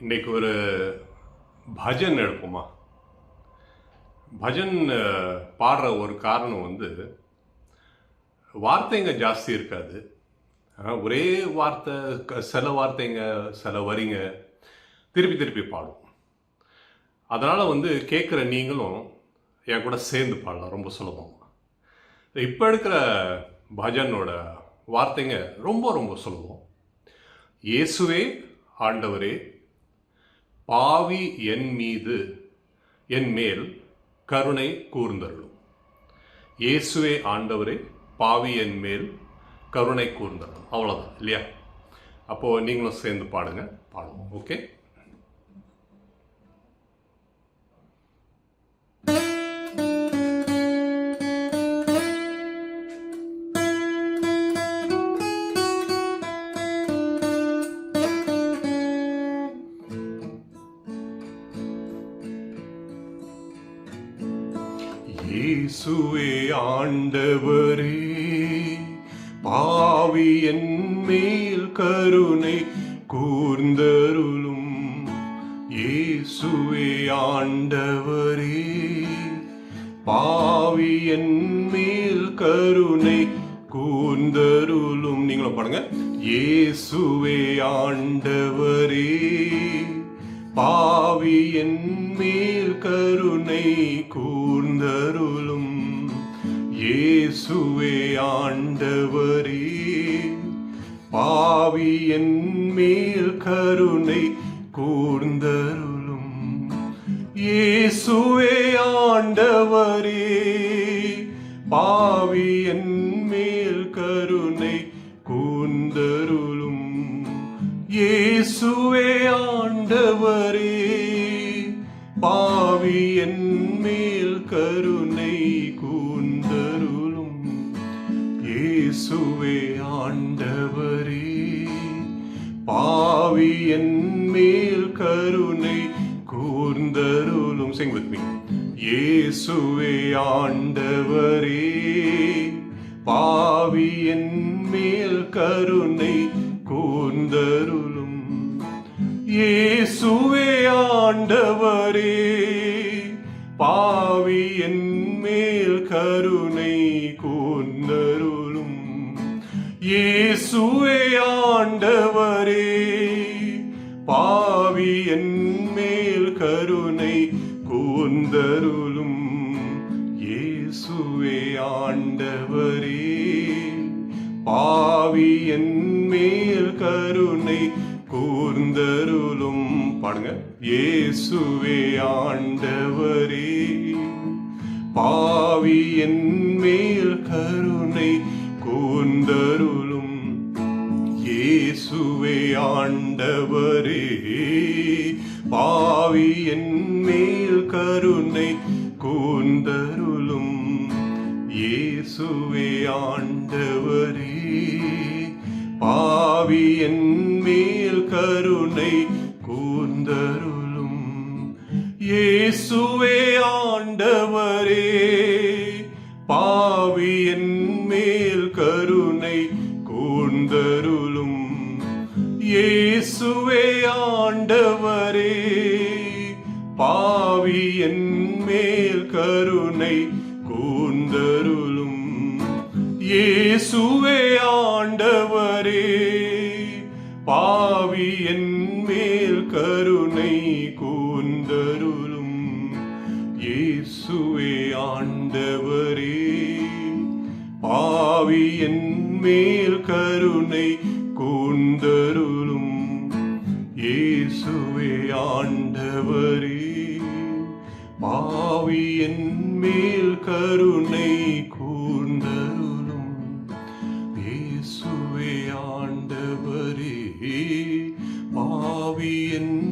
இன்னைக்கு ஒரு பஜன் எடுப்போமா? பஜன் பாடுற ஒரு காரணம் வந்து வார்த்தைங்க ஜாஸ்தி இருக்காது. ஒரே வார்த்தை க- சில வார்த்தைங்க சில வரிங்க திருப்பி திருப்பி பாடும். அதனால் வந்து கேட்குற நீங்களும் என் கூட சேர்ந்து பாடலாம் ரொம்ப சுலபம். இப்போ எடுக்கிற பஜனோட வார்த்தைங்க ரொம்ப ரொம்ப சுலபம். இயேசுவே ஆண்டவரே பாவி என் மீது என் மேல் கருணை கூர்ந்தருளும். இயேசுவே ஆண்டவரே பாவி என் மேல் கருணை கூர்ந்தருளும். அவ்வளோதான் இல்லையா? அப்போது நீங்களும் சேர்ந்து பாடுங்க பாடுவோம் ஓகே இயேசுவே ஆண்டவரே பாவி என் மேல் கருணை கூர்ந்தருளும். இயேசுவே ஆண்டவரே பாவி என் மேல் கருணை கூர்ந்தருளும். நீங்களும் பாடுங்க. இயேசுவே ஆண்டவரே பாவி என் மேல் கருணை கூர்ந்தருளும். இயேசுவே ஆண்டவரே பாவி என் மேல் கருணை கூர்ந்தருளும். இயேசுவே ஆண்டவரே பாவி பாவி என்மேல் கருணை கூந்தருளும். இயேசுவே ஆண்டவரே பாவி என்மேல் கருணை கூர்ந்தருளும். சிங் வித் மீ இயேசுவே ஆண்டவரே பாவி என்மேல் கருணை கூர்ந்தருளும். இயேசுவே ஆண்டவர் பாவி என்மேல் கருணை கூர்ந்தருளும். இயேசுவே ஆண்டவரே பாவி என்மேல் கருணை கூர்ந்தருளும். இயேசுவே ஆண்டவரே பாவி என்மேல் கருணை கூர்ந்தருளும் பாடுங்க. இயேசுவே ஆண்டவரே. பாவி என் மேல் கருணை கூர்ந்தருளும் இயேசுவே ஆண்டவரே. பாவி என் மேல் கருணை கூர்ந்தருளும் இயேசுவே ஆண்டவரே. பாவி என் கருணை கூர்ந்தருளும். இயேசுவே ஆண்டவரே பாவியின் மேல் கருணை கூர்ந்தருளும். இயேசுவே ஆண்டவரே பாவியின் மேல் கருணை கூர்ந்தருளும். இயேசுவே ஆண்டவரே. பாவி என் மேல் கருணை கூந்தருளும் இயேசுவே ஆண்டவரே. பாவி என் மேல் கருணை கூர்ந்தருளும். இயேசுவே ஆண்டவரே. பாவி என்